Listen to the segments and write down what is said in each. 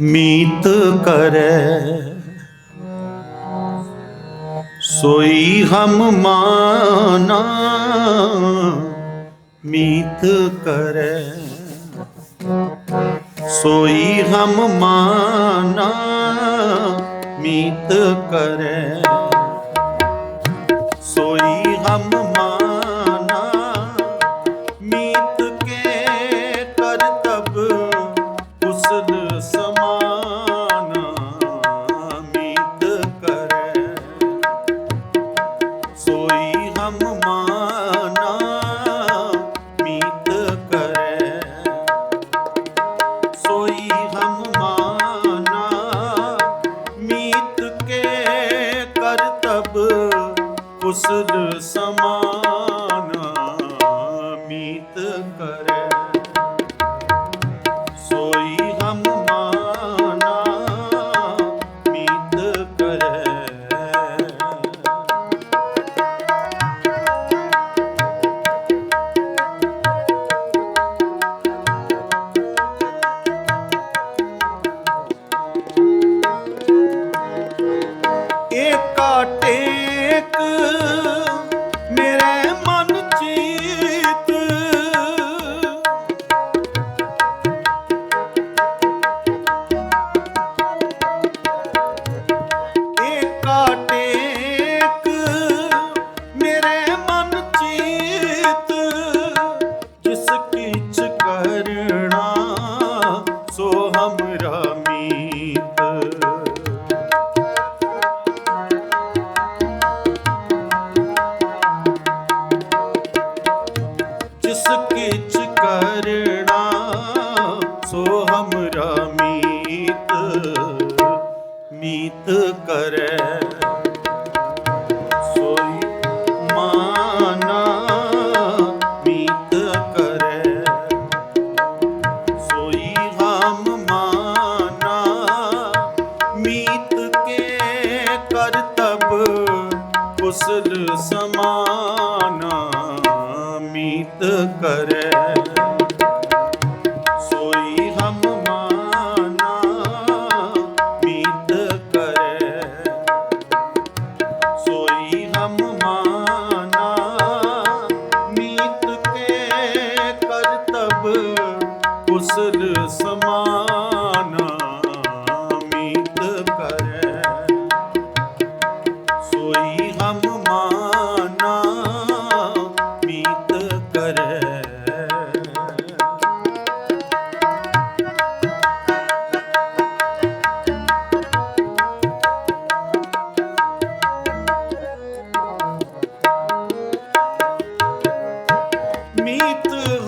ਮੀਤ ਕਰੈ। ਸੋਈ ਹਮ ਮਾਨਾ ਮੀਤ ਕਰੈ। ਸੋਈ ਹਮ ਮਾਨਾ ਮੀਤ ਕਰੈ। ਸੋਈ ਹਮ ਕਰਮ ਮਾਨਾ ਮੀਤ ਕਰੈ। ਸੋਈ ਹਮ ਮਾਨਾ ਮੀਤ ਕੇ ਕਰਤਬ ਕੁਸਲ ਸਮਾਨਾ ਮੀਤ ਕਰੈ। ਕਿਛ ਕਰਣਾ ਸੋ ਹਮਰਾ ਮੀਤ ਮੀਤ ਕਰੇ Allah'ım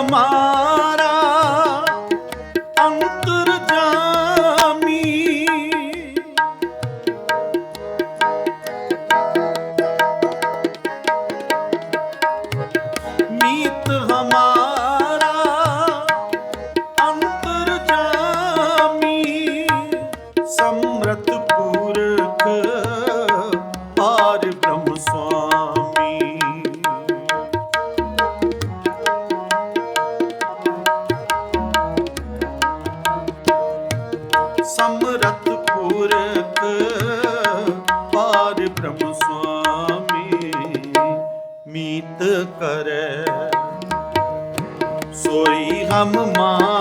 ਹਮਾਰਾ ਸਮਰਤ ਪੂਰਖ ਪਾਰ ਬ੍ਰਹਮ ਸੁਆਮੀ ਮੀਤ ਕਰੈ। ਸੋਈ ਹਮ ਮਾਨਾ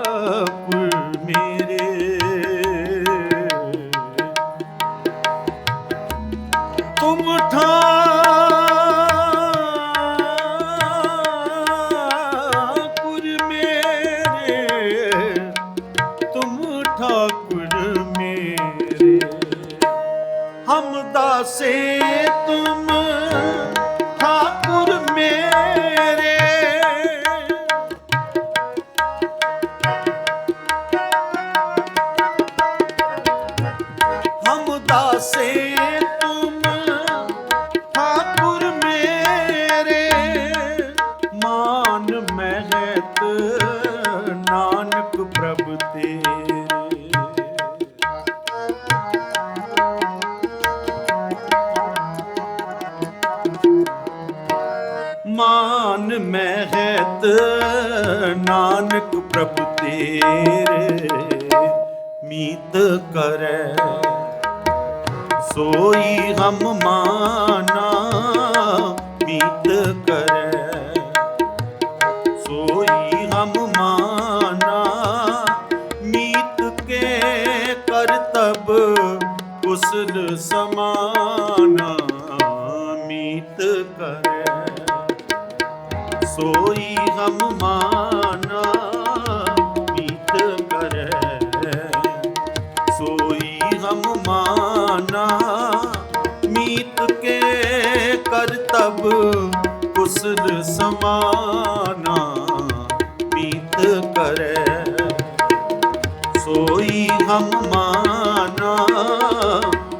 ठाकुर मेरे तुम ठाकुर मेरे तुम ठाकुर मेरे हम दासे तुम ਸੇ ਮਾਨ ਮਹਿਤ ਨਾਨਕ ਪ੍ਰਭ ਤੇਰੇ ਮਾਨ ਮਹਿਤ ਨਾਨਕ ਪ੍ਰਭ ਤੇਰੇ ਮੀਤ ਕਰੈ ਸੋਈ ਹਮ ਮਾਨਾ ਮੀਤ ਕਰੈ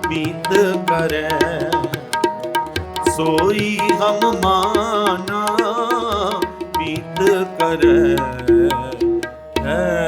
ਬੀਤ ਕਰੈ। ਸੋਈ ਹਮ ਮਾਨਾ ਬੀਤ ਕਰੈ। ਹੈ